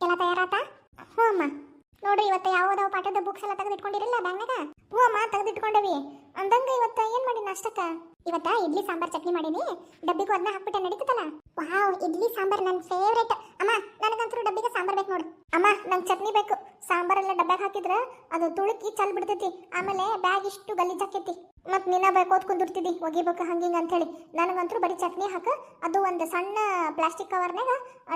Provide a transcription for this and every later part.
ಎಲ್ಲ ತಯಾರಾತ? ಹ್ಞೂ ಅಮ್ಮ ನೋಡ್ರಿ ಇವತ್ತು ಯಾವುದೋ ಪಾಠದ ಬುಕ್ಸ್ ಎಲ್ಲ ತೆಗೆದಿಟ್ಕೊಂಡಿರಲ್ಲ ಬ್ಯಾಂಗ್ನಾಗ ಹ್ಞೂ ಅಮ್ಮ ತೆಗೆದಿಟ್ಕೊಂಡವಿ. ಅಂದಂಗ ಇವತ್ತ ಏನ್ ಮಾಡಿ ನಾಷ್ಟಕ್ಕ? ಇವತ್ತ ಇಡ್ಲಿ, ಸಾಂಬಾರ್, ಚಟ್ನಿ ಮಾಡೀನಿ. ಡಬ್ಬಿಗೂ ಅದನ್ನ ಹಾಕ್ಬಿಟ್ಟೆ, ನಡೀತದಲ್ಲ? ವಾವ್, ಇಡ್ಲಿ, ಸಾಂಬಾರ್ ನನ್ನ ಫೇವ್ರೇಟ್ ಅಮ್ಮ, ನನಗಂತೂ ಡಬ್ಬಿಗೆ ಸಾಂಬಾರ್ ಬೇಕು ನೋಡು. ಅಮ್ಮ, ನಂಗೆ ಚಟ್ನಿ ಬೇಕು. ಸಾಂಬಾರೆಲ್ಲ ಡಬ್ಬ್ಯಾಗ ಹಾಕಿದ್ರೆ ಅದು ತುಳುಕಿ ಚಲ್ ಬಿಡ್ತೈತಿ. ಆಮೇಲೆ ಬ್ಯಾಗ್ ಇಷ್ಟು ಗಲೀಜ್ ಹಾಕೈತಿ ಮತ್ತು ನಿನ್ನ ಓದ್ ಕುಂದಿರ್ತಿದ್ದಿ ಒಗಿಬೇಕು ಹಂಗಿಂಗ ಅಂತ ಹೇಳಿ ನನಗಂತೂ ಬರೀ ಚಟ್ನಿ ಹಾಕು. ಅದು ಒಂದು ಸಣ್ಣ ಪ್ಲಾಸ್ಟಿಕ್ ಕವರ್ನಾಗ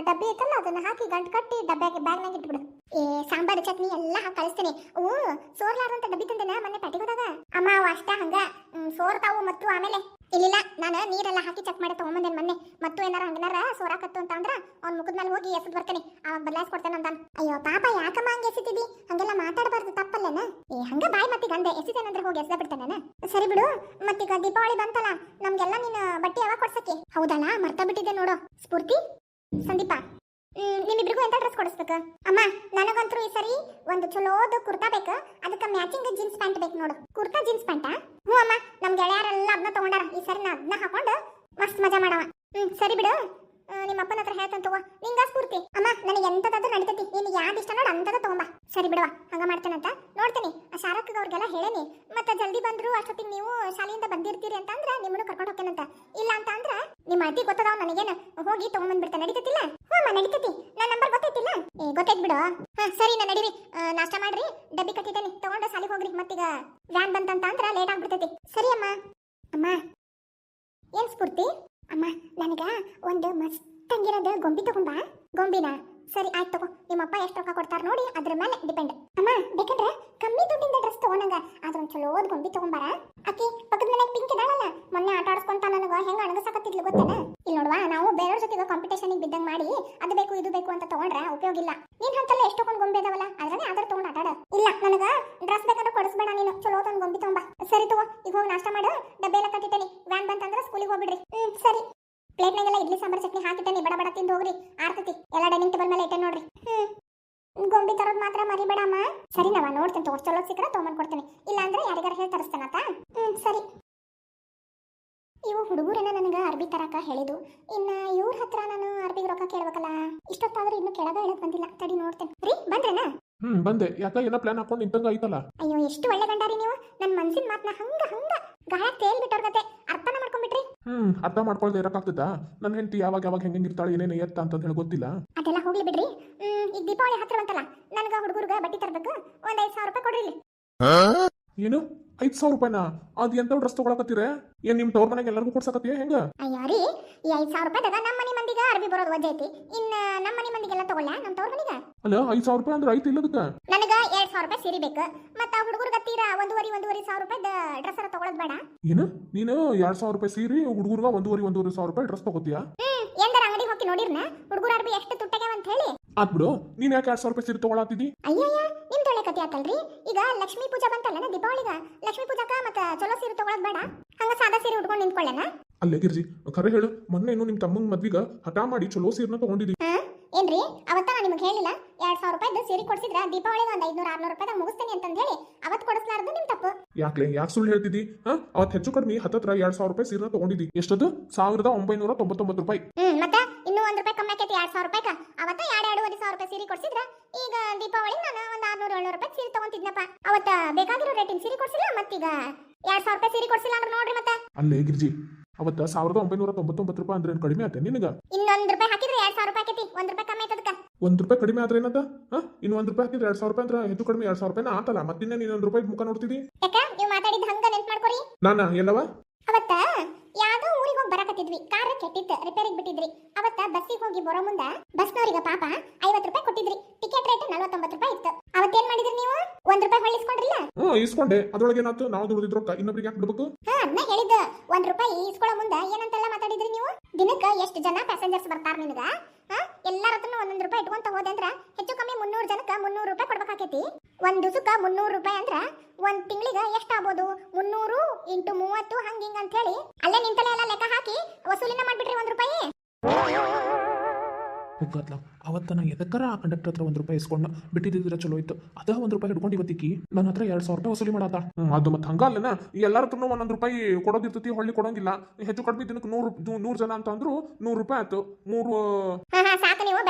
ಡಬ್ಬಿ ಐತಲ್ಲ, ಅದನ್ನ ಹಾಕಿ ಗಂಟು ಕಟ್ಟಿ ಡಬ್ಬ್ಯಾಗ ಬ್ಯಾಗ್ನಾಗ ಇಟ್ಬಿಡು. ಏ, ಸಾಂಬಾರ್, ಚಟ್ನಿ ಎಲ್ಲ ಹಾಕಿ ಕಳಿಸ್ತೇನೆ. ಓ ಸೋರ್ಲಾರ್ದಂತ ಡಬ್ಬಿ ತಂದೇನ ಮೊನ್ನೆ ಹೋದಾಗ? ಅಮ್ಮ, ಅವ ಅಷ್ಟ ಹಂಗ. ಸೋರ್ತಾವು ಮತ್ತು ಆಮೇಲೆ. ಇಲ್ಲಿಲ್ಲ, ನಾನು ನೀರೆಲ್ಲ ಹಾಕಿ ಚೆಕ್ ಮಾಡಿ ತಗೊಂಬಂದೇನೆ ಮೊನ್ನೆ. ಮತ್ತು ಏನಾರ ಹಂಗನಾರ ಸೋರಾಕತ್ತು ಅಂತ ಅಂದ್ರ ಅವ್ನ ಮುಖದ ಮೇಲೆ ಹೋಗಿ ಎಸದ್ ಬರ್ತೇನೆ. ಅವಾಗ ಬದಲಾಯಿಸ್ಕೊಡ್ತೇನೆ ಅಂತಾನ ಅಯ್ಯೋ, ಪಾಪ ಯಾಕಮ್ಮ ಹಂಗೆ ಎಸಿತಿದ್ದಿ ಹಂಗೆಲ್ಲ ಮಾತಾಡಬಾರ್ದು, ತಪ್ಪಲ್ಲೇನ? ಏ, ಹಂಗ ಬಾಯ್ ಮತ್ತೀಗ ಅಂದೆ. ಎಸಿತೇನಂದ್ರೆ ಹೋಗಿ ಎಸ್ದ ಬಿಡ್ತೇನೆ ಸರಿ ಬಿಡು, ಮತ್ತೀಗ ದೀಪಾವಳಿ ಬಂತಲ್ಲ, ನಮ್ಗೆಲ್ಲ ನೀನು ಬಟ್ಟೆ ಯಾವಾಗ ಕೊಡ್ಸಕ್ಕೆ? ಹೌದಲ್ಲ, ಮರ್ತಾ ಬಿಟ್ಟಿದ್ದೆ ನೋಡು. ಸ್ಫೂರ್ತಿ? ಸಂದೀಪ ನಿಮ್ಮಿಬ್ರಿಗೂ ಎಂತ ಡ್ರೆಸ್ ಕೊಡಿಸ್ಬೇಕು? ಅಮ್ಮ, ನನಗಂತೂ ಈ ಸರಿ ಒಂದು ಚಲೋದು ಕುರ್ತಾ ಬೇಕು. ಅದಕ್ಕೆ ಮ್ಯಾಚಿಂಗ್ ಜೀನ್ಸ್ ಪ್ಯಾಂಟ್ ಬೇಕು ನೋಡು. ಕುರ್ತಾ ಜೀನ್ಸ್ ಪ್ಯಾಂಟಾ ಹ್ಞೂ ಅಮ್ಮ ನಮ್ಮ ಗೆಳೆಯರೆಲ್ಲ ಅದನ್ನ ತಗೊಂಡಾರ. ಈ ಸರಿ ನಾ ಅದನ್ನ ಹಾಕೊಂಡು ಮಸ್ತ್ ಮಜಾ ಮಾಡವ. ಹ್ಮ್, ಸರಿ ಬಿಡು. ನಿಮ್ಮ ಅಪ್ಪನ ಹತ್ರ ಹೇಳ್ತಾನೆ ತಗೋ. ನಿಂಗ ಸ್ಫೂರ್ತಿ. ಅಮ್ಮ, ನನಗೆ ಎಂತದಾದ್ರೂ ನಡೀತೈತಿ. ನೀನು ಯಾವ್ದು ಇಷ್ಟ ನೋಡು ಅಂತದ ತಗೊಂಬ. ಸರಿ ಬಿಡವ, ಹಂಗ ಮಾಡ್ತೇನಂತ ನೋಡ್ತೀನಿ. ಆ ಅವ್ರಿಗೆಲ್ಲ ಹೇಳೇನಿ. ಮತ್ತೆ ಜಲ್ದಿ ಬಂದ್ರು ಅಷ್ಟೊತ್ತಿಗೆ ನೀವು ಶಾಲೆಯಿಂದ ಬಂದಿರ್ತೀರಿ ಅಂತ ನಿಮ್ಮನ್ನು ಕರ್ಕೊಂಡು ಹೋಗ್ತೇನಂತ. ಇಲ್ಲ ಅಂತ ಅಂದ್ರ ನಿಮ್ಮ ಅತಿ ಗೊತ್ತದಾವ ನನಗೇನು. ಹೋಗಿ ತಗೊಂಬಂದ್ಬಿಡ್ತೆ, ನಡೀತೈತಿಲ್ಲ? ಹ್ಞೂ ಅಮ್ಮ ನಡೀತೈತಿ. ನನ್ನ ನಂಬರ್ ಗೊತ್ತೈತಿಲ್ಲ? ಏ, ಗೊತ್ತೈತ್ ಬಿಡು. ಹಾ, ಸರಿ ನಾ ನಡೀರಿ. ನಾಷ್ಟ ಮಾಡ್ರಿ, ಡಬ್ಬಿ ಕಟ್ಟಿದ್ದೇನೆ. ತಗೊಂಡು ಶಾಲೆಗೆ ಹೋಗ್ರಿ. ಮತ್ತೀಗ ವ್ಯಾನ್ ಬಂತಂತ ಅಂದ್ರ ಲೇಟ್ ಆಗ್ಬಿಡ್ತೈತಿ. ಸರಿ ಅಮ್ಮ. ಅಮ್ಮ. ಏನ್ ಸ್ಫೂರ್ತಿ? ಅಮ್ಮ, ನನಗ ಒಂದು ಮಸ್ತಂಗಿರೋದು ಗೊಂಬಿ ತಗೊಂಬ ಗೊಂಬಿನ? ಸರಿ, ಆಯ್ತು ತಗೋ. ನಿಮ್ಮಪ್ಪ ಎಷ್ಟು ರೊಕ್ಕ ಕೊಡ್ತಾರ ನೋಡಿ, ಅದ್ರ ಮೇಲೆ ಡಿಪೆಂಡ್ ಅಮ್ಮ, ಬೇಕಂದ್ರೆ ಕಮ್ಮಿ ದುಡ್ಡಿಂದ ಡ್ರೆಸ್ ತಗೊಂಡಂಗ ಆದ್ರ ಒಂದ್ ಚಲೋದ್ ಗೊಂಬಿ ತಗೊಂಬಾರ ಆಕಿ ಪಕ್ಕದ ಮನೆಗೆ ಪಿಂಕ್ ಇದಾಳಲ್ಲ, ಮೊನ್ನೆ ಆಟ ಆಡ್ಸ್ಕೊಂತ ನನಗೆ ಹೆಂಗ ಅಣಗಸಾಕತ್ತಿದ್ಲು ಗೊತ್ತೇನ? ಇಲ್ಲಿ ನೋಡುವ, ನಾವು ಬೇರೆಯವ್ರ ಜೊತೆಗೆ ಕಾಂಪಿಟೇಷನ್ ಬಿದ್ದಂಗ್ ಮಾಡಿ ಅದು ಬೇಕು, ಇದು ಬೇಕು ಅಂತ ತಗೊಂಡ್ರೆ ಉಪಯೋಗ ಇಲ್ಲ ನೀನ್ ಹಂತಲ್ಲ ಎಷ್ಟೊಂದು ಗೊಂಬೆ ಇದಾವಲ್ಲ ಅದ್ರನೇ ಆದ್ರ ತಗೊಂಡ್ ಆಟಾಡ. ಇಲ್ಲ, ನನಗ ಡ್ರೆಸ್ ಕೊಡಿಸ್ಬೇಡ ನೀನು. ಚಲೋ ಒಂದ್ ಗೊಂಬಿ ತಗೊಂಬ ಸರಿ ತಗೋ, ಈಗ ಹೋಗಿ ನಾಷ್ಟ ಮಾಡು. ಡಬ್ಬೆ ಎಲ್ಲ ಕಟ್ಟಿಟ್ಟೇನಿ. ವ್ಯಾನ್ ಬಂತಂದ್ರ ಸ್ಕೂಲಿಗೆ ಹೋಗ್ಬಿಡ್ರಿ. ಹ್ಮ್, ಸರಿ. ಪ್ಲೇಟ್ನಾಗೆಲ್ಲ ಇಡ್ಲಿ, ಸಾಂಬಾರ್, ಚಟ್ನಿ ಹಾಕಿಟ್ಟೇನಿ. ಬಡ ಬಡ ತಿಂದು ಹೋಗ್ರಿ. ಆರ್ತತಿ. ಎಲ್ಲ ಡೈನಿಂಗ್ ಟೇಬಲ್ ಮೇಲೆ ಇಟ್ಟೆ ನೋಡ್ರಿ. ಹ್ಮ್. ಗೊಂಬಿ ತರೋದು ಮಾತ್ರ ಮರಿಬೇಡಮ್ಮ ಸರಿ ನಾವ ನೋಡ್ತೀನಿ ತೋರ್ ಚಲೋ ಸಿಕ್ಕರೆ ತೊಗೊಂಬಂದ್ ಕೊಡ್ತೀನಿ. ಇಲ್ಲಾಂದ್ರೆ ಯಾರಿಗಾರ ಹೇಳಿ ತರಿಸ್ತೇನತ್ತ ಹ್ಮ್, ಸರಿ. ಇವು ಹುಡುಗರನ್ನ ನನಗೆ ಅರ್ಬಿ ತರಕ ಹೇಳಿದು ಇನ್ನ ಇವ್ರ ಹತ್ರ ನಾನು ಅರ್ಬಿಗೆ ರೊಕ್ಕ ಕೇಳ್ಬೇಕಲ್ಲ? ಇಷ್ಟೊತ್ತಾದ್ರೂ ಇನ್ನು ಕೆಳಗ ಹೇಳಕ್ ಬಂದಿಲ್ಲ. ತಡಿ ನೋಡ್ತೇನೆ. ರೀ ಬಂದ್ರನ? ಹ್ಮ್ ಬಂದೆ. ಯಾಕ ಏನೋ ಪ್ಲಾನ್ ಹಾಕೊಂಡು ನಿಂತಂಗ ಐತಲ್ಲ ಅಯ್ಯೋ ಎಷ್ಟು ಒಳ್ಳೆ ಗಂಡಾರಿ ನೀವು. ನನ್ನ ಮನ್ಸಿನ ಮಾತನ್ನ ಹಂಗ ಹಂಗ. ಗಾಳ ತೇಲ್ ಬಿಟ್ಟವ್ರಗತೆ ಅರ್ಥನ ಮಾಡ್ಕೊಂಡ್ಬಿಟ್ರಿ ಹ್ಮ್ ಅರ್ಥ ಮಾಡ್ಕೊಳ್ದೆ ಇರಕ್ಕಾಗ್ತದ? ನನ್ನ ಹೆಂಡತಿ ಯಾವಾಗ ಯಾವಾಗ ಹೆಂಗೆ ಇರ್ತಾಳೆ ಏನೇನು ಎತ್ತ ಅಂತ ಹೇಳಿ ಗೊತ್ತಿಲ್ಲ. ಅದೆಲ್ಲ ಹೋಗ್ಲಿ ಬಿಡ್ರಿ. ಹ್ಮ್ ಈಗ ದೀಪಾವಳಿ ಹತ್ರ ಬಂತಲ್ಲ ನನಗ ಹುಡುಗರ್ಗ ಬಟ್ಟಿ ತರಬೇಕು. ಒಂದ್ ಐದ್ ಸಾವಿರ ರೂಪಾಯಿ ಕೊಡ್ರಿ ಇಲ್ಲಿ. ಏನು? ಐದ್ ಸಾವಿರ ರೂಪಾಯಿನ? ಅದ್ ಎಂತ ಡ್ರೆಸ್ ತಗೊಳಕತ್ತೀರ? ಏನ್ ನಿಮ್ ತವ್ರ ಮನೆಗೆ ಎಲ್ಲರಿಗೂ ಕೊಡ್ಸಕತ್ತೀಯ ಹೆಂಗ? ಅಯ್ಯೋ ರೀ ಈ ಐದ್ ಸಾವಿರ ರೂಪಾಯಿದಾಗ ನಮ್ಮ ಮನೆ ಮಂದಿಗೆ ಅರ್ಬಿ ಬರೋದು ವಜ್ಜೆ ಐತಿ. ಇನ್ನ ನಮ್ಮ ಮನೆ ಮಂದಿಗೆಲ್ಲ ತಗೊಳ್ಳ ನಮ್ಮ ತವ್ರ ಮನೆಗೆ? ಅಲ್ಲ ಐದ್ ಸಾವಿರ ರೂಪಾಯಿ ಅಂದ್ರೆ ಐತಿ ಇಲ್ಲದಕ್ಕ? ನನಗ ಎರಡ್ ಸಾವಿರ ರೂಪಾಯಿ ಸಿರಿಬೇಕು ಬೇಕು. ಮತ್ತ ಹುಡುಗರು ತೀರ ಒಂದೂವರೆ ಒಂದೂವರೆ ಸಾವಿರ ರೂಪಾಯಿ ಡ್ರೆಸ್ ಅರ ತಗೊಳದ್ ಬೇಡ. ಏನು? ನೀನು ಎರಡ್ ಸಾವಿರ ರೂಪಾಯಿ ಸೀರಿ ಹುಡುಗರ್ಗ ಒಂದೂವರೆ ಒಂದೂವರೆ ಸಾವಿರ ರೂಪಾಯಿ ಡ್ರೆಸ್ ತಗೋತೀಯ? ಹ್ಮ್ ಎಂದರ ಅಂಗಡಿ ಹೋಗಿ ನೋಡಿರ್ನ? ಹುಡುಗರ ಅರ್ಬಿ ಎಷ್ಟು ತುಟ್ಟಗ್ಯಾವ ಅಂತ ಹೇಳಿ. ಆತ್ ಬಿಡು ನೀನ್ ಯಾಕೆ ಎರಡ್ ಸಾವಿರ ರೂಪಾಯಿ ಸೀರೆ ತಗೊಳತಿದ್ದಿ? ಅಯ್ಯಯ್ಯ ನಿಮ್ದು ಒಳ್ಳೆ ಕತೆ ಆತಲ್ರಿ? ಈಗ ಲಕ್ಷ್ಮೀ ಪೂಜಾ ಬಂತಲ್ಲ ದೀಪಾವಳಿಗ? ಲಕ್ಷ್ಮೀ ಪೂಜಾಕ ಮತ್ತ ಚಲೋ ಸೀರೆ ತಗೊಳಕ್ ಬೇಡ. ಹಂಗ ಸಾದಾ ಸೀರೆ ಉಟ್ಕೊಂಡು ನಿಂತ್ಕೊಳ್ಳೇನ ಅಲ್ಲೇ ಗಿರ್ಜಿ ಕರೆ ಹೇಳು ಮೊನ್ನೆ ಏನು ನಿಮ್ ತಮ್ಮಂಗ್ ಮದ್ವಿಗ ಹಠ ಮಾಡಿ ಚಲೋ ಸೀರೆನ ತಗೊಂಡಿದಿ ಹಾ? ಏನ್ರಿ ಅವತ್ತ ನಾ ನಿಮ್ಗೆ ಹೇಳಿಲ್ಲ ಎರಡ್ ಸಾವಿರ ರೂಪಾಯಿದು ಸೀರೆ ಕೊಡ್ಸಿದ್ರ ದೀಪಾವಳಿಗೆ ಒಂದ್ ಐದ್ನೂರ ಆರ್ನೂರು ರೂಪಾಯಿದಾಗ ಮುಗಿಸ್ತೇನೆ ಅಂತಂದ್ ಹೇಳಿ ಅವತ್ ಕೊಡಿಸ್ಲಾರ್ದು ನಿಮ್ ತಪ್ಪು. ಯಾಕ್ಲೆ ಯಾಕೆ ಸುಳ್ಳು ಹೇಳ್ತಿದ್ದಿ? ಹಾ? ಅವತ್ ಹೆಚ್ಚು ಕಡಿಮೆ ಹತ್ತತ್ರ ಎರಡ್ ಸಾವಿರ ರೂಪಾಯಿ ಸೀರೆ ತಗೊಂಡಿದ್ದಿ. ಎಷ್ಟದು? ಸಾವಿರದ ಒಂಬೈನೂರ ತೊಂಬತ್ತೊಂಬತ್ತು ರೂಪಾಯಿ. ಹ್ಮ್ ಮತ್ತೆ? ಒಂದ್ ರೂಪಾಯಿ ಕಮ್ಮಿ ಆಕೈತಿ ಎರಡ್ ಸಾವಿರ ರೂಪಾಯಿಕ. ಅವತ್ತ ಎರಡು ಎರಡುವರೆ ಸಾವಿರ ರೂಪಾಯಿ ಸೀರೆ ಕೊಡ್ಸಿದ್ರ ಈಗ ದೀಪಾವಳಿ ನಾನು ಒಂದ್ ಆರ್ನೂರ ಏಳ್ನೂರು ರೂಪಾಯಿ ಸೀರೆ ತಗೊಂತಿದ್ನಪ್ಪ. ಅವತ್ತ ಬೇಕಾಗಿರೋ ರೇಟಿನ ಸೀರೆ ಕೊಡ್ಸಿಲ್ಲ ಮತ್ತೀಗ ಎರಡ್ ಸಾವಿರ ರೂಪಾಯಿ ಸೀರೆ ಕೊಡ್ಸಿಲ್ಲ ಅಂದ್ರೆ ನೋಡ್ರಿ ಮತ್ತೆ. ಅಲ್ಲೇ ಗಿರ್ಜಿ ಅವತ್ತ ಸಾವಿರದ ಒಂಬೈನೂರ ತೊಂಬತ್ತೊಂಬತ್ತು ರೂಪಾಯಿ ಅಂದ್ರೆ ಕಡಿಮೆ ಆತ ನಿನಗ? ಇನ್ನೊಂದು ರೂಪಾಯಿ ಹಾಕಿದ್ರೆ ಎರಡ್ ಸಾವಿರ ರೂಪಾಯಿ ಆಕೈತಿ ಒಂದ್ ರೂಪಾಯಿ ಕಮ್ಮಿ ಆಯ್ತದಕ್ಕ. ಒಂದ್ ರೂಪಾಯಿ ಕಡಿಮೆ ಆದ್ರೆ ಏನದ? ಹಾ? ಇನ್ನು ಒಂದ್ ರೂಪಾಯಿ ಹಾಕಿದ್ರೆ ಎರಡ್ ಸಾವಿರ ರೂಪಾಯಿ ಅಂದ್ರೆ ಹೆಚ್ಚು ಕಡಿಮೆ ಎರಡ್ ಸಾವಿರ ರೂಪಾಯಿನ ಆತಲ್ಲ ಮತ್ತಿನ್ನ ನೀನ್ ಒಂದ್ ರೂಪಾಯಿ ಮುಖ ನೋಡ್ತಿದಿ? ಯಾಕ ನೀವು ಮಾತಾಡಿದ ಹಂಗ ನೆನ್ಪ್ ಮಾಡ್ಕೊರಿ. ನಾನ ಎಲ್ಲವ? ಅವತ್ತ ಯಾವ್ದೋ ಊರಿಗೆ ಹೋಗಿ ಬರಕತ್ತಿದ್ವಿ. ಕಾರ್ ಕೆಟ್ಟಿತ್ತು ರಿಪೇರಿಗೆ ಬಿಟ್ಟಿದ್ರಿ. ಅವತ್ತ ಬಸ್ಸಿಗೆ ಹೋಗಿ ಬರೋ ಮುಂದ ಬಸ್ನವ್ರಿಗೆ ಪಾಪ ಐವತ್ತು ರೂಪಾಯಿ ಕೊಟ್ಟಿದ್ರಿ. ಟಿಕೆಟ್ ರೇಟ್ ನಲ್ವತ್ತೊಂಬತ್ತು ರೂಪಾಯಿ ಇತ್ತು. ಅವತ್ತೇನ್ ಮಾಡಿದ್ರಿ ನೀವು? ಒಂದ್ ರೂಪಾಯಿ ಹೊಳಿಸ್ಕೊಂಡ್ರಿಲ್ಲ ಹ್ಮ್ ಇಸ್ಕೊಂಡೆ. ಅದ್ರೊಳಗೆ ಏನಾಯ್ತು ನಾವು ದುಡಿದಿದ್ರು ಇನ್ನೊಬ್ರಿಗೆ ಯಾಕೆ ಬಿಡ್ಬೇಕು? ಹಾ ಅದ್ನ ಹೇಳಿದ್ದ. ಒಂದ್ ರೂಪಾಯಿ ಇಸ್ಕೊಳ್ಳೋ ಮುಂದ ಏನಂತೆಲ್ಲ ಮಾತಾಡಿದ್ರಿ ನೀವು? ದಿನಕ್ಕ ಎಷ್ಟು ಜನ ಪ್ಯಾಸೆಂಜರ್ಸ್ ಬರ್ತಾರ ನಿನಗ? ಹಾ ಎಲ್ಲಾರ ಹತ್ರನು ಒಂದೊಂದ್ ರೂಪಾಯಿ ಇಟ್ಕೊಂತ ಹೋದೆ ಅಂದ್ರ ಹೆಚ್ಚು ಕಮ್ಮಿ ಮುನ್ನೂರು ಜನಕ್ಕೆ ಮುನ್ನೂರು ರೂಪಾಯಿ ಕೊಡ್ಬೇಕಾಕೈತಿ? ಒಂದು ದಿವಸಕ್ಕೆ ಮುನ್ನೂರು ರೂಪಾಯಿ ಅಂದ್ರೆ ಒಂದು ತಿಂಗಳಿಗೆ ಎಷ್ಟಾಗ್ಬೋದು? ಮುನ್ನೂರು ಇಂಟು ಮೂವತ್ತು ಹಂಗೆ ಹಿಂಗ ಅಂತ ಹೇಳಿ ಅಲ್ಲೇ ನಿಂತಲೇ ಎಲ್ಲ ಲೆಕ್ಕ ಹಾಕಿ ವಸೂಲಿನ ಮಾಡಿಬಿಟ್ರಿ ಒಂದ್ ರೂಪಾಯಿ. ಹೋಗತ್ಲ ಅವತ್ತ ನಾ ಎದಕ್ಕರ ಆ ಕಂಡಕ್ಟರ್ ಹತ್ರ ಒಂದು ರೂಪಾಯಿ ಇಸ್ಕೊಂಡು ಬಿಟ್ಟಿದ್ರೆ ಚಲೋ ಇತ್ತು. ಅದ ಒಂದು ರೂಪಾಯಿ ಹಿಡ್ಕೊಂಡು ಇವತ್ತಿಕ್ಕಿ ನನ್ನ ಹತ್ರ ಎರಡು ಸಾವಿರ ರೂಪಾಯಿ ವಸೂಲಿ ಮಾಡಾತ. ಅದು ಮತ್ತೆ ಹಂಗಲ್ಲನ ಎಲ್ಲರ ಹತ್ರನೂ ಒಂದೊಂದು ರೂಪಾಯಿ ಕೊಡೋದಿರ್ತೈತಿ ಹೊಳ್ಳಿ ಕೊಡೋಂಗಿಲ್ಲ. ಹೆಚ್ಚು ಕಡಿಮೆ ದಿನಕ್ಕೆ ನೂರು ನೂರು ಜನ ಅಂತ ಅಂದ್ರು ನೂರು ರೂಪಾಯಿ ಆಯ್ತು. ಮೂರು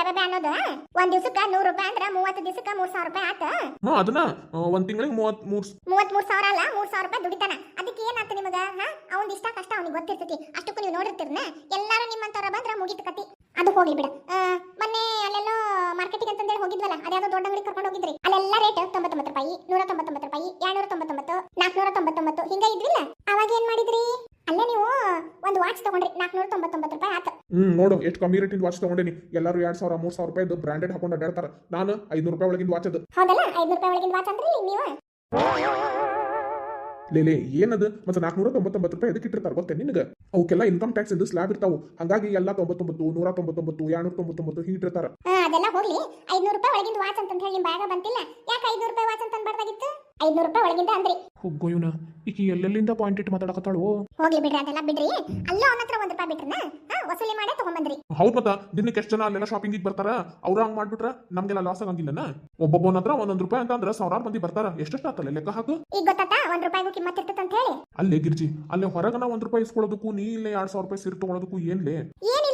ಹಾ ಹಾ ಅನ್ನೋದು? ಒಂದ್ ದಿವಸಕ್ಕ ನೂರು ರೂಪಾಯಿ ಅಂದ್ರ ಮೂವತ್ತು ದಿವಸಕ್ಕ ಮೂರ್ ಸಾವಿರ ರೂಪಾಯಿ ಆತ. ಹ್ಞೂ ಅದನ್ನ ಆ, ಒಂದ್ ತಿಂಗಳಿಗೆ ಮೂವತ್ ಮೂರು ಮೂವತ್ ಮೂರ್ ಸಾವಿರ ಅಲ್ಲ ಮೂರ್ ಸಾವಿರ ರೂಪಾಯಿ ದುಡಿತಾನ. ಅದಕ್ಕೆ ಏನಾತ ನಿಮಗ ಹಾ? ಅವ್ನ್ ಇಷ್ಟ ಕಷ್ಟ ಅವ್ನಿಗೆ ಗೊತ್ತಿರ್ತೈತಿ. ಅಷ್ಟಕ್ಕೂ ನೀವು ನೋಡಿರ್ತೀರ್ನ? ಎಲ್ಲಾರು ನಿಮ್ಮಂತವ್ರ ಬಂದ್ರ ಮುಗಿತು ಕತಿ. ಅದು ಹೋಗ್ಲಿ ಬಿಡ. ಆ, ಮೊನ್ನೆ ಅಲ್ಲೆಲ್ಲೋ ಮಾರ್ಕೆಟಿಗೆ ಅಂತಂದೇಳಿ ಹೋಗಿದ್ವಲ್ಲ ಅದ್ಯಾವ್ದೋ ದೊಡ್ಡ ಅಂಗಡಿ ಕರ್ಕೊಂಡು ಹೋಗಿದ್ರಿ. ಅಲ್ಲೆಲ್ಲ ರೇಟ್ ತೊಂಬತ್ತೊಂಬತ್ತು ರೂಪಾಯಿ ನೂರ ತೊಂಬತ್ತೊಂಬತ್ತು ರೂಪಾಯಿ ಎರಡ್ನೂರ ತೊಂಬತ್ತೊಂಬತ್ತು ನಾಲ್ಕನೂರ ತೊಂಬತ್ತೊಂಬತ್ತು ಹಿಂಗ ಇದ್ವಿಲ್ಲ? ಅವಾಗ ಏನ್ ಮಾಡಿದ್ರಿ? ಅಲ್ಲೇ ನೀವು ಒಂದು ವಾಚ್ ತಗೊಂಡ್ರಿ ನಾಲ್ಕನೂರ ತೊಂಬತ್ತೊಂಬತ್ತು ರೂಪಾಯಿ ಆತ. ಹ್ಮ್ ನೋಡು ಎಷ್ಟು ಕಮ್ಮಿ ರೇಟಿಂದ ವಾಚ್ ತಗೊಂಡೇನಿ. ಎಲ್ಲರೂ ಎರಡ್ ಸಾವಿರ ಮೂರ್ ಸಾವಿರ ರೂಪಾಯಿ ಬ್ರಾಂಡೆಡ್ ಹಾಕೊಂಡು ಅಡ್ಡಾಡ್ತಾರೆ ನಾನು ಐದ್ನೂರು ರೂಪಾಯಿ ಒಳಗಿಂದ ವಾಚ್ ಅದು. ಹೌದಲ್ಲ ಐದ್ನೂರು ರೂಪಾಯಿ ಒಳಗಿನ ವಾಚ್ ಅಂದ್ರೆ ನೀವು? ಲೇಲೆ ಏನದು? ಮತ್ತೆ ನಾಲ್ಕುನೂರ ತೊಂಬತ್ತೊಂಬತ್ತು ರೂಪಾಯಿ ಎದಕ್ಕೆ ಇಟ್ಟಿರ್ತಾರೆ ಗೊತ್ತೆ ನಿನಗೆ? ಅವಕ್ಕೆಲ್ಲ ಇನ್ಕಮ್ ಟ್ಯಾಕ್ಸ್ ಇಂದ ಸ್ಲ್ಯಾಬ್ ಇರ್ತಾವು. ಹಾಗಾಗಿ ಎಲ್ಲ ತೊಂಬತ್ತೊಂಬತ್ತು ನೂರ ತೊಂಬತ್ತೊಂಬತ್ತು ಎರಡ್ನೂರ ತೊಂಬತ್ತೊಂಬತ್ತು ಹೀಗೆ ಇಟ್ಟಿರ್ತಾರೆ. ಅದೆಲ್ಲ ಹೋಗ್ಲಿ. ಐದ್ನೂರು ರೂಪಾಯಿ ಒಳಗಿಂದ ವಾಚ್ ಅಂತ ಹೇಳಿ ನಿಮ್ಮ ಬ್ಯಾಗ ಬಂತಿಲ್ಲ? ಯಾಕೆ ಐದುನೂರು ರೂಪಾಯಿ ವಾಚ್ ಅಂತ ಅನ್ಬಾರ್ದಾಗಿತ್ತು ಐದ್ನೂರು ರೂಪಾಯಿ ಒಳಗಿಂದ ಅಂದ್ರಿ. ಹೋಗೋ ಇವನ. ಈಗ ಎಲ್ಲೆಲ್ಲಿಂದ ಪಾಯಿಂಟ್ ಇಟ್ಟು ಮಾತಾಡಕತ್ತಾಳು? ಹೋಗ್ಲಿ ಬಿಡ್ರಿ ಅದೆಲ್ಲ ಬಿಡ್ರಿ. ಅಲ್ಲೋ ಅವನ ಹತ್ರ ಒಂದ್ ರೂಪಾಯಿ ಬಿಟ್ರನ? ಹಾ ವಸೂಲಿ ಮಾಡೇ ತಗೊಂಬಂದ್ರಿ. ಹೌದ್ ಮತ್ತ. ದಿನಕ್ಕೆ ಎಷ್ಟು ಜನ ಅಲ್ಲೆಲ್ಲ ಶಾಪಿಂಗ್ ಬರ್ತಾರ? ಅವ್ರ ಹಂಗ್ ಮಾಡ್ಬಿಟ್ರ ನಮ್ಗೆಲ್ಲ ಲಾಸ್ ಆಗಂಗಿಲ್ಲನ? ಒಬ್ಬೊಬ್ಬನ ಹತ್ರ ಒಂದೊಂದ್ ರೂಪಾಯಿ ಅಂತ ಅಂದ್ರ ಸಾವಿರಾರು ಮಂದಿ ಬರ್ತಾರ. ಎಷ್ಟೆಷ್ಟು ಆತಲ್ಲ ಲೆಕ್ಕ ಹಾಕು? ಈಗ ಗೊತ್ತಾತ ಒಂದ್ ರೂಪಾಯಿಗೂ ಕಿಮ್ಮತ್ ಇರ್ತದ ಅಂತ ಹೇಳಿ. ಅಲ್ಲೇ ಗಿರ್ಜಿ ಅಲ್ಲೇ ಹೊರಗನ ಒಂದ್ ರೂಪಾಯಿ ಇಸ್ಕೊಳ್ಳೋದಕ್ಕೂ ನೀ ಇಲ್ಲೇ ಎರಡ್ ಸಾವಿರ ರೂಪಾಯಿ ಸೀರೆ ತಗೊಳೋದಕ್ಕೂ ಏನ್ಲೇ? ಏನಿಲ್ಲ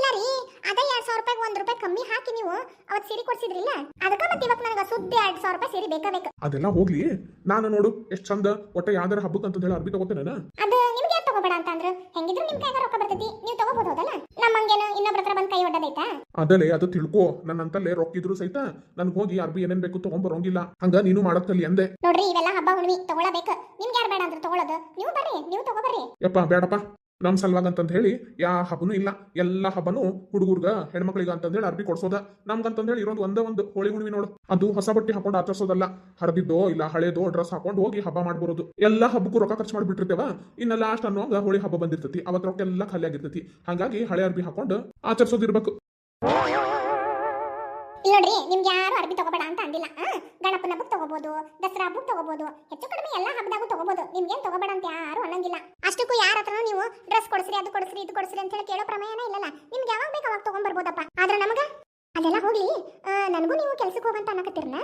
ಕಮ್ಮಿ ಹಾಕಿ ನೀವು ಅವತ್ ಸೀರೆ ಕೊಡ್ಸಿದ್ರಿಲ್ಲ ಅದಕ್ಕೆ ಮತ್ತೆ ಇವತ್ತು ನನಗೆ ಸುದ್ದಿ ಎರಡ್ ಸಾವಿರ ರೂಪಾಯಿ ಸೀರೆ ಬೇಕಾ ಬೇಕು. ಅದೆಲ್ಲ ಹೋಗ್ಲಿ. ನಾನು ನೋಡು ಎಷ್ಟ್ ಚಂದ ಒಟ್ಟ ಯಾವ್ದಾರ ಹಬ್ಬಕ್ಕೆ ಅಂತ ಹೇಳಿ ಅರ್ಬಿ ತಗೋತೇನೆ ಅದು ನಿಮ್ಗೆ ಯಾಕೆ ತಗೋಬೇಡ ಅಂತ ಅಂದ್ರೆ? ಹೆಂಗಿದ್ರು ನಿಮ್ ಕೈಗ ರೊಕ್ಕ ಬರ್ತೈತಿ ನೀವು ತಗೋಬಹುದು ಹೌದಲ್ಲ? ನಮ್ಮಂಗೇನು ಇನ್ನೊಬ್ರ ಹತ್ರ ಬಂದು ಕೈ ಒಡ್ಡದೈತಾ ಅದಲ್ಲೇ ಅದು ತಿಳ್ಕೋ. ನನ್ನ ಅಂತಲ್ಲೇ ರೊಕ್ಕ ಇದ್ರು ಸಹಿತ ನನ್ಗೆ ಹೋಗಿ ಅರ್ಬಿ ಏನೇನ್ ಬೇಕು ತಗೊಂಬರೋಂಗಿಲ್ಲ ಹಂಗ ನೀನು ಮಾಡತ್ತಲ್ಲಿ ಅಂದೆ. ನೋಡ್ರಿ ಇವೆಲ್ಲ ಹಬ್ಬ ಹುಣ್ಣಿಮೆ ತಗೊಳ್ಳಬೇಕು ನಿಮ್ಗೆ ಯಾರು ಬೇಡ ಅಂದ್ರೆ ತಗೊಳ್ಳೋದು ನೀವು ಬರ್ರಿ ನೀವು ತಗೋಬರ್ರಿ ಯಪ್ಪ ಬೇಡಪ್ಪ. ನಮ್ ಸಲುವಾಗ ಅಂತಂದು ಹೇಳಿ, ಯಾ ಹಬ್ಬನೂ ಇಲ್ಲ, ಎಲ್ಲ ಹಬ್ಬನೂ ಹುಡುಗರ್ಗ ಹೆಣ್ಮಕ್ಳಿಗ ಅಂತಂದೇಳಿ ಅರ್ಬಿ ಕೊಡ್ಸೋದ. ನಮ್ಗಂತಂದೇಳಿ ಇರೋದು ಒಂದೇ ಒಂದು ಹೋಳಿ ಹುಣ್ಣಿಮೆ ನೋಡು. ಅದು ಹೊಸ ಬಟ್ಟೆ ಹಾಕೊಂಡು ಆಚರಿಸೋದಲ್ಲ, ಹರಿದಿದ್ದೋ ಇಲ್ಲ ಹಳೇದೋ ಡ್ರೆಸ್ ಹಾಕೊಂಡು ಹೋಗಿ ಹಬ್ಬ ಮಾಡ್ಬರೋದು. ಎಲ್ಲ ಹಬ್ಬಕ್ಕೂ ರೊಕ್ಕ ಖರ್ಚು ಮಾಡಿಬಿಟ್ಟಿರ್ತೇವ, ಇನ್ನ ಲಾಸ್ಟ್ ಅನ್ನೋಂಗ ಹೋಳಿ ಹಬ್ಬ ಬಂದಿರ್ತೈತಿ, ಅವತ್ ರೊಕ್ಕ ಎಲ್ಲ ಖಾಲಿ ಆಗಿರ್ತೈತಿ ಹಾಗಾಗಿ ಹಳೆ ಅರ್ಬಿ ಹಾಕೊಂಡು ಆಚರಿಸೋದಿರ್ಬೇಕು. ಇಲ್ಲ ನೋಡ್ರಿ ನಿಮ್ಗೆ ಯಾರು ಅರ್ಬಿ ತಗೋಬೇಡ ಅಂತ ಅಂದಿಲ್ಲ? ಗಣಪನ ಬುಕ್ ತಗೋಬಹುದು ದಸರಾ ಬುಕ್ ತಗೋಬಹುದು ಹೆಚ್ಚು ಕಡಿಮೆ ಎಲ್ಲಾ ಹಬ್ಬದಾಗೂ ತಗೋಬಹುದು ನಿಮ್ಗೇನ್ ತಗೋಬೇಡ ಅಂತ ಯಾರು ಅನ್ನಂಗಿಲ್ಲ. ಅಷ್ಟಕ್ಕೂ ಯಾರ ಹತ್ರ ನೀವು ಡ್ರೆಸ್ ಕೊಡಿಸ್ರಿ ಅದು ಕೊಡಿಸ್ರಿ ಇದು ಕೊಡಿಸ್ರಿ ಅಂತ ಹೇಳಿ ಕೇಳೋ ಪ್ರಮೇಯನೇ ಇಲ್ಲಲ್ಲ. ನಿಮ್ಗೆ ಯಾವಾಗ ಬೇಕು ಅವಾಗ ತಗೊಂಡ್ಬರ್ಬೋದಪ್ಪ ಆದ್ರೆ ನಮಗ ಅದೆಲ್ಲ ಹೋಗ್ಲಿ. ನನಗೂ ನೀವು ಕೆಲ್ಸಕ್ಕೆ ಹೋಗಂತ ಅನ್ನಕತ್ತಿರ್ನ.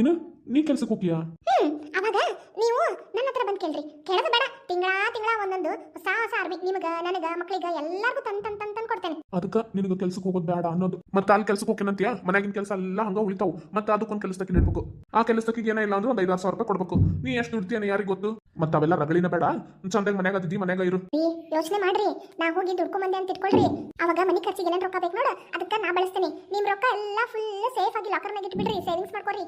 ಏನು? ನೀ ಕೆಲ್ಸಕ್ಕೆ ಹೋಗ್ತೀಯಾ? ಹ್ಮ್ ಅವಾಗ ನೀವು ನನ್ನ ಹತ್ರ ಬಂದ್ ಕೇಳ್ರಿ. ಕೇಳೋದು ಬೇಡ. ತಿಂಗಳ ತಿಂಗಳ ಒಂದೊಂದು ಹೊಸ ಹೊಸ ಅರ್ಬಿ ನಿಮಗ ನನಗ ಮಕ್ಕಳಿಗ ಎಲ್ಲಾರ್ಗೂ ತನ್ ತನ್ ತನ್ ತಂದ್ ಕೊಡ್ತೇನೆ. ಅದಕ್ಕೆ ನಿನಗೆ ಕೆಲ್ಸಕ್ಕೆ ಹೋಗೋದು ಬೇಡ ಅನ್ನೋದು. ಮತ್ತೆ ಅಲ್ಲಿ ಕೆಲ್ಸಕ್ಕೆ ಹೋಗ್ಯಾನಂತೀಯ ಮನ್ಯಾಗಿನ ಕೆಲಸ ಎಲ್ಲಾ ಹಂಗ ಉಳಿತಾವು. ಮತ್ತೆ ಅದಕ್ಕೊಂದ್ ಕೆಲಸಕ್ಕೆ ನೀಡ್ಬೇಕು. ಆ ಕೆಲಸಕ್ಕೆ ಏನ ಇಲ್ಲ ಅಂದ್ರೆ ಒಂದು ಐದಾರು ಸಾವಿರ ರೂಪಾಯಿ ಕೊಡ್ಬೇಕು. ನೀ ಎಷ್ಟು ದುಡ್ತೀಯ ಯಾರಿಗೆ ಗೊತ್ತು? ಮತ್ತೆ ಅವೆಲ್ಲ ರಗಳಿನ ಬೇಡ. ಚಂದಾಗ ಮನ್ಯಾಗ ಅದಿದ್ದಿ ಮನ್ಯಾಗ ಇರು. ನೀ ಯೋಚನೆ ಮಾಡ್ರಿ. ನಾ ಹೋಗಿ ದುಡ್ಕೊಂಬಂದೆ ಅಂತ ಇಟ್ಕೊಳ್ರಿ. ಅವಾಗ ಮನಿ ಖರ್ಚಿಗೆ ಏನೇನ್ ರೊಕ್ಕ ಬೇಕು ನೋಡು. ಅದಕ್ಕ ನಾ ಬಳಸ್ತೀನಿ. ನಿಮ್ ರೊಕ್ಕ ಎಲ್ಲಾ ಫುಲ್ ಸೇಫ್ ಆಗಿ ಲಾಕರ್ ನಾಗ ಇಟ್ಬಿಡ್ರಿ. ಸೇವಿಂಗ್ಸ್ ಮಾಡ್ಕೊರಿ.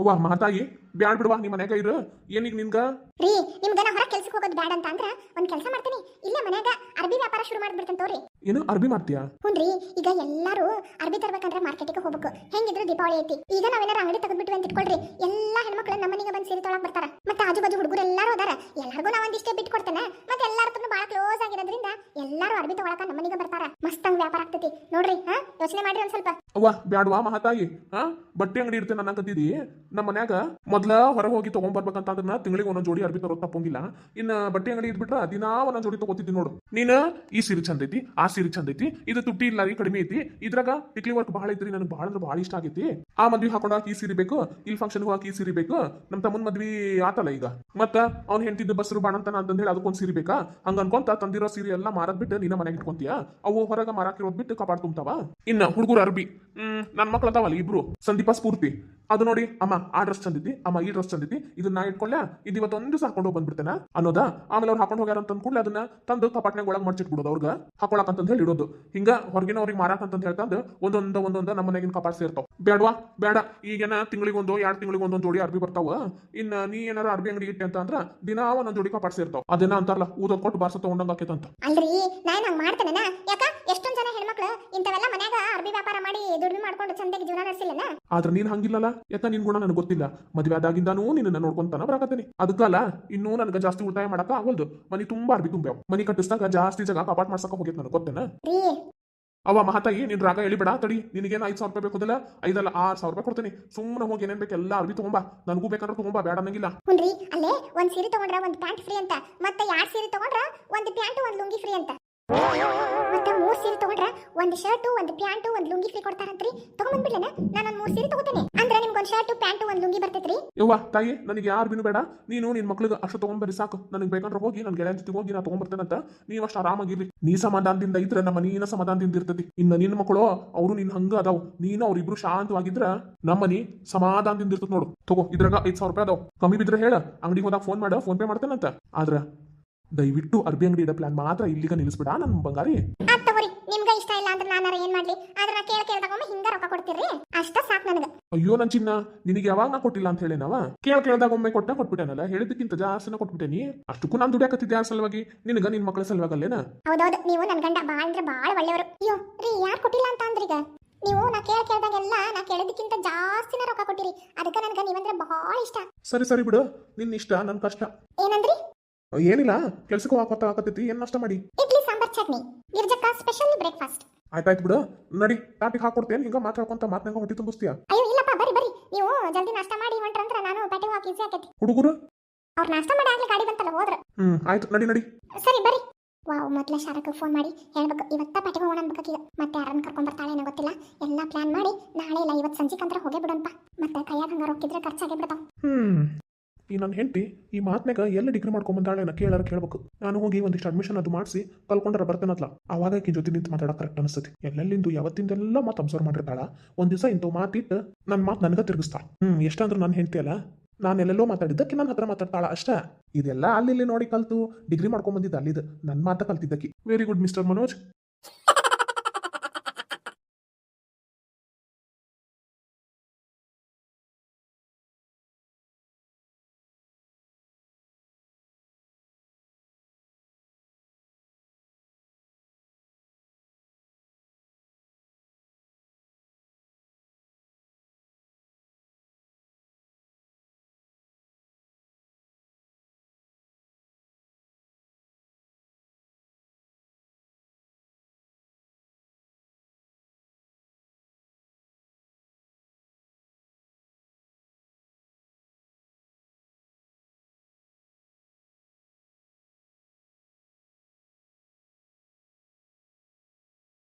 ಅವ್ವ ಮಾತಾಗಿ ಬ್ಯಾಡ್ ಬಿಡವಾ ನಿಮ್ಮ ಮನ್ಯಾಗ ಇರು. ಏನೀಗ ನಿನ್ಗ ರೀ ನಿಮ್ಗ ನಾ ಹೊರ ಕೆಲ್ಸಕ್ಕೆ ಹೋಗೋದು ಬೇಡ ಅಂತ ಅಂದ್ರ ಒಂದ್ ಕೆಲಸ ಮಾಡ್ತೀನಿ. ಇಲ್ಲೇ ಮನ್ಯಾಗ ಅರ್ಬಿ ವ್ಯಾಪಾರ ಶುರು ಮಾಡ್ಬಿಡ್ತೇನೆ ತೋರಿ. ಏನು ಅರ್ಬಿ ಮಾಡ್ತೀಯಾ? ಹುನ್ರಿ ಈಗ ಎಲ್ಲಾರು ಅರ್ಬಿ ತರ್ಬೇಕಂದ್ರೆ ಮಾರ್ಕೆಟಿಗೆ ಹೋಗ್ಬೇಕು. ಹೆಂಗಿದ್ರು ದೀಪಾವಳಿ ಐತಿ. ಈಗ ನಾವೇನಾರ ಅಂಗಡಿ ತೆಗೆದ್ಬಿಟ್ವಿ ಅಂತ ಇಟ್ಕೊಳ್ರಿ. ಎಲ್ಲಾ ಹೆಣ್ಮಕ್ಳು ನಮ್ಮ ಮನೆಗೆ ಬಂದು ಸೀರೆ ತೊಳಕ್ ಬರ್ತಾರ. ಮತ್ತೆ ಆಜು ಬಾಜು ಹುಡುಗರು ಎಲ್ಲಾರು ಅದಾರ. ಎಲ್ಲಾರ್ಗು ನಾವ್ ಒಂದಿಷ್ಟೇ ಬಿಟ್ಟು ಕೊಡ್ತೇನೆ. ಮತ್ತೆ ಎಲ್ಲಾರ ಹತ್ರನು ಬಹಳ ಕ್ಲೋಸ್ ಆಗಿರೋದ್ರಿಂದ ಎಲ್ಲಾರು ಅರ್ಬಿ ತೊಳಕ ನಮ್ಮ ಮನೆಗೆ ಬರ್ತಾರ. ಮಸ್ತಂಗ್ ವ್ಯಾಪಾರ ಆಗ್ತೈತಿ. ನೋಡ್ರಿ ಹಾ ಯೋಚನೆ ಮಾಡ್ರಿ ಒಂದ್ ಸ್ವಲ್ಪ. ಅವ್ವ ಬ್ಯಾಡ್ವಾ ಮಹಾತಾಯಿ? ಹಾ ಬಟ್ಟೆ ಅಂಗಡಿ ಇರ್ತೇನೆ ಅನ್ನಕತ್ತಿದಿ. ನಮ್ಮ ಮನ್ಯಾಗ ಮೊದ್ಲ ಹೊರಗೆ ಹೋಗಿ ತಗೊಂಡ್ಬರ್ಬೇಕಂತ ಅದನ್ನ ತಿಂಗಳಿಗೆ ಒಂದೊಂದ್ ಜೋಡಿ ಅರ್ಬಿ ತರೋದ್ ತಪ್ಪಂಗಿಲ್ಲ. ಇನ್ನ ಬಟ್ಟೆ ಅಂಗಡಿ ಇದ್ಬಿಟ್ರ ದಿನಾ ಒಂದೊಂದ್ ಜೋಡಿ ತಗೋತಿದ್ದಿ ನೋಡು. ನೀನ ಈ ಸೀರೆ ಚಂದ ಐತಿ, ಆ ಸೀರೆ ಚಂದ ಐತಿ, ಇದು ತುಟ್ಟಿ ಇಲ್ಲ ಕಡಿಮೆ ಐತಿ. ಇದ್ರಾಗ ಟಿಕ್ಲಿ ವರ್ಕ್ ಬಹಳ ಐತ್ರಿ, ನನಗೆ ಬಹಳ ಅಂದ್ರೆ ಬಹಳ ಇಷ್ಟ ಆಗೈತಿ. ಆ ಮದ್ವಿ ಹಾಕೊಂಡಾಕ ಈ ಸೀರೆ ಬೇಕು, ಇಲ್ಲಿ ಫಂಕ್ಷನ್ ಹಾಕಿ, ಈ ಸೀರೆ ಬೇಕು. ನಮ್ಮ ತಮ್ಮನ ಮದ್ವಿ ಆತಲ್ಲ ಈಗ. ಮತ್ತ ಅವ್ನ್ ಹೆಂಡತಿದ್ದ ಬಸ್ರು ಬಾಣಂತನ ಅಂತ ಹೇಳಿ ಅದಕ್ಕೊಂದ್ ಸೀರೆ ಬೇಕಾ? ಹಂಗ ಅನ್ಕೊಂತ ತಂದಿರೋ ಸೀರೆ ಎಲ್ಲ ಮಾರದ್ ಬಿಟ್ಟು ನಿನ್ನ ಮನೆಗೆ ಇಟ್ಕೊಂತೀಯ? ಅವು ಹೊರಗ ಮಾರಾಕಿರೋದ್ ಬಿಟ್ಟು ಕಾಪಾಡ್ ತುಂಬ್ತಾವ. ಇನ್ನ ಹುಡುಗರು ಅರ್ಬಿ. ಹ್ಮ್, ನನ್ ಮಕ್ಳು ಅದಾವಲ್ಲ ಇಬ್ರು. ಸಂದೀಪ ಸ್ಫೂರ್ತಿ. ಅದು ನೋಡಿ, ಅಮ್ಮ, ಆ ಡ್ರೆಸ್ ಚಂದಿತಿ ಅಮ್ಮ ಈ ಡ್ರೆಸ್ ಚಂದಿತಿ ಇದನ್ನ ನಾ ಇಟ್ಕೊಳ್ಳ ಇದು ಇವತ್ತೊಂದು ದಿವಸ ಹಾಕೊಂಡು ಬಂದ್ಬಿಡ್ತೇನೆ? ಅನ್ನೋದ? ಆಮೇಲೆ ಅವ್ರು ಹಾಕೊಂಡು ಹೋಗ್ಯಾರ ಅಂತ ಅಂದ್ಕೂಡ್ಲೆ ಅದನ್ನ ತಂದು ಕಪಾಟ್ನಾಗ ಒಳಗೆ ಮಡ್ಚಿಟ್ಬಿಡೋದು ಅವ್ರಿಗೆ. ಹಾಕೊಳಕ್ ಅಂತ ಹೇಳಿ ಇಡೋದು. ಹಿಂಗ ಹೊರಗಿನ ಅವ್ರಿಗೆ ಮಾರಾಕ ಅಂತ ಹೇಳ್ತಂದು ಒಂದೊಂದ ಒಂದೊಂದ ನಮ್ಮ ಮನೆಗಿನ ಕಪಾಟ್ ಸೇರ್ತಾವ. ಬೇಡವಾ ಬೇಡ ಈಗೇನ ತಿಂಗಳಿಗೊಂದು ಎರಡು ತಿಂಗಳಿಗೆ ಒಂದೊಂದು ಜೋಡಿ ಅರ್ಬಿ ಬರ್ತಾವ. ಇನ್ನ ನೀ ಏನಾರ ಅರ್ಬಿ ಅಂಗಡಿ ಇಟ್ಟೆ ಅಂತ ಅಂದ್ರ ದಿನ ಒಂದೊಂದು ಜೋಡಿ ಕಪಾಟ್ ಸೇರ್ತಾವ. ಅದನ್ನ ಅಂತಾರಲ್ಲ ಊದೋದ್ ಕೊಟ್ಟು ಬಾರ್ಸ ತಗೊಂಡಂಗ ಆಕೇತಂತ ಅಲ್ರಿ ನಾನ್ ಹಂಗ್ ಮಾಡ್ತೇನೆ ಯಾಕ? ಎಷ್ಟೊಂದ್ ಜನ ಹೆಣ್ಮಕ್ಳು ಇಂಥವೆಲ್ಲ ಮನ್ಯಾಗ ಅರ್ಬಿ ವ್ಯಾಪಾರ ಮಾಡಿ ದುಡಿಮೆ ಮಾಡ್ಕೊಂಡು ಚಂದಾಗಿ ಜೀವನ ನಡೆಸಿಲ್ಲನ? ಆದ್ರೆ ನೀನ್ ಹಂಗಿಲ್ಲಲ್ಲ? ಯಾಕ ನಿನ್ ಗುಣ ನನಗೆ ಗೊತ್ತಿಲ್ಲ. ಮದ್ವೆ ಆದಾಗಿಂದಾನೂ ನಿನ್ನ ನೋಡ್ಕೊಂತಾನ ಬರಾಕತ್ತೀನಿ. ಅದಕ್ಕಲ್ಲ ಇನ್ನೂ ನನಗೆ ಜಾಸ್ತಿ ಉಳಿತಾಯ ಮಾಡಕ ಆಗೋದು ಮನಿ ತುಂಬಾ ಅರ್ಬಿ ತುಂಬ್ಯಾವ ಮನಿ ಕಟ್ಟಿಸ್ದಾಗ ಜಾಸ್ತಿ ಜಾಗ ಕಪಾಟ್ ಮಾಡ್ಸಕ ಹೋಗಿತ್ ನನಗೆ ಗೊತ್ತೇನ? ಅವ ಮಹತಾಯಿ ನಿನ್ ರಾಗ ಎಳಿಬೇಡ ತಡಿ. ನಿನಗೇನು ಐದು ಸಾವಿರ ರೂಪಾಯಿ ಬೇಕದಲ್ಲ ಐದಲ್ಲ ಆರ್ ಸಾವಿರ ರೂಪಾಯಿ ಕೊಡ್ತೀನಿ. ಸುಮ್ಮನೆ ಹೋಗಿ ಏನೇನ್ ಬೇಕು ಎಲ್ಲ ಅರ್ಬಿ ತಗೊಂಬಾ. ನನಗೂ ಬೇಕಂದ್ರೆ ತಗೊಂಬಾ ಬೇಡ ಅನ್ನಂಗಿಲ್ಲ. ಹುನ್ರಿ ಅಲ್ಲೇ ಒಂದ್ ಸೀರೆ ತಗೊಂಡ್ರ ಒಂದ್ ಪ್ಯಾಂಟ್ ಫ್ರೀ ಅಂತ. ಮತ್ತೆ ಯಾರ ಸೀರೆ ತಗೊಂಡ್ರ? ಒಂದ್ ಪ್ಯಾಂಟ್ ಒಂದ್ ಲುಂಗಿ ಫ್ರೀ ಅಂತ. ಮತ್ತೆ ಮೂರ್ ಸೀರೆ ತಗೊಂಡ್ರ ಒಂದ್ ಶರ್ಟ್ ಒಂದ್ ಪ್ಯಾಂಟ್ ಒಂದ್ ಲುಂಗಿ ಫ್ರೀ ಕೊಡ್ತಾರಂತ್ರಿ. ತಗೊಂಡ್ಬಿಡ್ಲೇನ ನಾನು ಒಂದ್ ಮೂರ್ ಸೀರೆ ತಗೋತೇನೆ. ಅಂದ್ರೆ ನಿಮ್ಗೆ ಒಂದ್ ಶರ್ಟ್ ಪ್ಯಾಂಟ್ ಒಂದ್ ಲುಂಗಿ ಬರ್ತೈತ್ರಿ? ಯವ್ವ, ತಾಯಿ, ನನಗೆ ಯಾರು ಬಿನು ಬೇಡ. ನೀನು ನಿನ್ ಮಕ್ಳಿಗೆ ಅಷ್ಟು ತಗೊಂಡ್ಬರಿ ಸಾಕು. ನನಗೆ ಬೇಕಂದ್ರೆ ಹೋಗಿ ನನ್ನ ಗೆಳೆಯನ್ ಜೊತೆ ಹೋಗಿ ನಾ ತಗೊಂಡ್ಬರ್ತೇನಂತ ನೀವು ಅಷ್ಟು ಆರಾಮಾಗಿರ್ಲಿ. ನೀ ಸಮಾಧಾನದಿಂದ ಇದ್ರೆ ನಮ್ಮ ನೀನ ಸಮಾಧಾನದಿಂದ ಇರ್ತೈತಿ. ಇನ್ನು ನಿನ್ನ ಮಕ್ಕಳು, ಅವರು ನಿನ್ ಹಂಗ ಅದಾವ್. ನೀನು ಅವ್ರಿಬ್ರು ಶಾಂತವಾಗಿದ್ರ ನಮ್ಮ ನೀ ಸಮಾಧಾನದಿಂದ ಇರ್ತದ ನೋಡು. ತಗೋ, ಇದ್ರಾಗ ಐದ್ ಸಾವಿರ ರೂಪಾಯಿ ಅದಾವ್. ಕಮ್ಮಿ ಬಿದ್ರೆ ಹೇಳ, ಅಂಗಡಿಗೆ ಹೋದಾಗ ಫೋನ್ ಮಾಡ ಫೋನ್ ಪೇ ಮಾಡ್ತೇನಂತ. ಆದ್ರ ದಯವಿಟ್ಟು ಅರ್ಬಿ ಅಂಗಡಿ ಇಡೋ ಪ್ಲಾನ್ ಮಾತ್ರ ಇಲ್ಲಿಗ ನಿಲ್ಲಿಸ್ಬಿಡ ನನ್ನ ಬಂಗಾರಿ. ತಗೋರಿ ನಿಮ್ಗ ಇಷ್ಟ ಇಲ್ಲ ಅಂದ್ರೆ ನಾನು ಏನ್ ಮಾಡ್ಲಿ? ಆದ್ರೆ ನಾ ಕೇಳ ಕೇಳ್ದಾಗೊಮ್ಮೆ ಹಿಂಗ ರೊಕ್ಕ ಕೊಡ್ತೀರಿ ಅಷ್ಟ ಸಾಕ್ ನನಗೆ. ಅಯ್ಯೋ ನನ್ ಚಿನ್ನ ನಿನಗೆ ಯಾವಾಗ ನಾ ಕೊಟ್ಟಿಲ್ಲ ಅಂತ ಹೇಳೇನವ? ಕೇಳ ಕೇಳ್ದಾಗ ಒಮ್ಮೆ ಕೊಟ್ಟ ಕೊಟ್ಬಿಟ್ಟೆನಲ್ಲ ಜಾಸ್ತಿ ಜಾಸ್ತಿನ ಕೊಟ್ಬಿಟ್ಟೇನಿ. ಅಷ್ಟಕ್ಕೂ ನಾನು ದುಡಿಯಾಕತ್ತಿದ್ದೆ ಯಾರ ಸಲುವಾಗಿ? ನಿನಗ ನಿನ್ ಮಕ್ಕಳ ಸಲುವಾಗಲ್ಲೇನ? ಹೌದೌದು ನೀವು ನನ್ ಗಂಡ ಬಾಳ ಅಂದ್ರೆ ಬಾಳ ಒಳ್ಳೆಯವರು. ಅಯ್ಯೋ ರೀ ಯಾರು ಕೊಟ್ಟಿಲ್ಲ ಅಂತ ಅಂದ್ರೀಗ ನೀವು ನಾ ಕೇಳ ಕೇಳ್ದಾಗೆಲ್ಲ ನಾ ಕೇಳಿದಕ್ಕಿಂತ ಜಾಸ್ತಿನ ರೊಕ್ಕ ಕೊಟ್ಟಿರಿ. ಅದಕ್ಕೆ ನನ್ಗ ನೀವಂದ್ರೆ ಬಹಳ ಇಷ್ಟ. ಸರಿ ಸರಿ ಬಿಡು ನಿನ್ನ ಇಷ್ಟ ನನ್ ಕಷ್ಟ. ಏನಂದ್ರಿ? ಏನಿಲ್ಲ ಕೆಲ್ಸಕ್ಕೆ ಹೋಗತ್ತ ಆಕತ್ತೈತಿ ಏನ್ ನಷ್ಟ ಮಾಡಿ? ಇಡ್ಲಿ ಸಾಂಬಾರ್ ಚಟ್ನಿ ಗಿರ್ಜಕ್ಕ ಸ್ಪೆಷಲ್ ಬ್ರೇಕ್ಫಾಸ್ಟ್ ಆಯ್ತಾಯ್ತು ಬಿಡು. ನಡಿ ತಾಟಿಗೆ ಹಾಕೊಡ್ತೇನೆ ಹಿಂಗ ಮಾತಾಡ್ಕೊಂತ ಮಾತನಾಗ ಹೊಟ್ಟಿ ತುಂಬಿಸ್ತೀಯ? ಅಯ್ಯೋ ಇಲ್ಲಪ್ಪ ಬರಿ ಬರಿ ನೀವು ಜಲ್ದಿ ನಾಷ್ಟ ಮಾಡಿ ಹೊಂಟ್ರಂದ್ರ ನಾನು ಪೇಟೆ ಹಾಕಿ ಈಸಿ ಆಕೈತಿ. ಹುಡುಗರು? ಅವ್ರು ನಾಷ್ಟ ಮಾಡಿ ಆಗ್ಲಿ ಗಾಡಿ ಬಂತಲ್ಲ ಹೋದ್ರ? ಹ್ಮ್ ಆಯ್ತು ನಡಿ ನಡಿ. ಸರಿ ಬರಿ ವಾವ್ ಮೊದ್ಲ ಶಾರಕ್ಕೆ ಫೋನ್ ಮಾಡಿ ಹೇಳ್ಬೇಕು ಇವತ್ತ ಪೆಟ್ಟಿಗೆ ಹೋಗೋಣ ಅನ್ಬೇಕೀಗ ಮತ್ತೆ ಯಾರನ್ನ ಕರ್ಕೊಂಡ್ ಬರ್ತಾಳೆ ಏನೋ ಗೊತ್ತಿಲ್ಲ. ಎಲ್ಲ ಪ್ಲಾನ್ ಮಾಡಿ ನಾಳೆ ಇಲ್ಲ ಇವತ್ತು ಸಂಜೆಕಂತ್ರ ಹೋಗೇ ಬಿಡೋಣಪ್ಪ ಮತ್ತೆ ಕೈಯಾಗ ಹಂಗಾರ ಹೋಗಿದ್ರೆ ಖರ್ಚಾಗೇ ಬಿಡ್ತಾವ. ಹ್ಮ್. ಈ ನನ್ನ ಹೆಂಡತಿ ಈ ಮಾತ್ನಾಗ ಎಲ್ಲ ಡಿಗ್ರಿ ಮಾಡ್ಕೊಂಬಂದಾಳೆ ನಾ ಕೇಳಾರ ಕೇಳ್ಬೇಕು. ನಾನು ಹೋಗಿ ಒಂದಿಷ್ಟು ಅಡ್ಮಿಷನ್ ಅದು ಮಾಡಿಸಿ ಕಲ್ಕೊಂಡ್ರೆ ಬರ್ತೇನತ್ಲ. ಅವಾಗ ಆಕಿ ಜೊತೆ ನಿಂತು ಮಾತಾಡೋ ಕರೆಕ್ಟ್ ಅನಿಸ್ತತಿ. ಎಲ್ಲೆಲ್ಲಿಂದು ಯಾವತ್ತಿಂದೆಲ್ಲ ಮಾತು ಅಬ್ಸರ್ವ್ ಮಾಡಿರ್ತಾಳ, ಒಂದ್ ದಿವಸ ಇಂಥವು ಮಾತಿಟ್ಟು ನನ್ನ ಮಾತು ನನಗ ತಿರುಗಿಸ್ತಾಳ. ಹ್ಮ್, ಎಷ್ಟಂದ್ರೆ ನಾನು ಹೆಂಡತಿ ಅಲ್ಲ, ನಾನು ಎಲ್ಲೆಲ್ಲೋ ಮಾತಾಡಿದ್ದಕ್ಕೆ ನನ್ನ ಹತ್ರ ಮಾತಾಡ್ತಾಳ ಅಷ್ಟೇ. ಇದೆಲ್ಲ ಅಲ್ಲಿ ನೋಡಿ ಕಲ್ತು, ಡಿಗ್ರಿ ಮಾಡ್ಕೊಂಡ್ ಬಂದಿದ್ದ ಅಲ್ಲಿದ್ದು ನನ್ನ ಮಾತ ಕಲ್ತಿದ್ದಕ್ಕೆ. Very good mister Manoj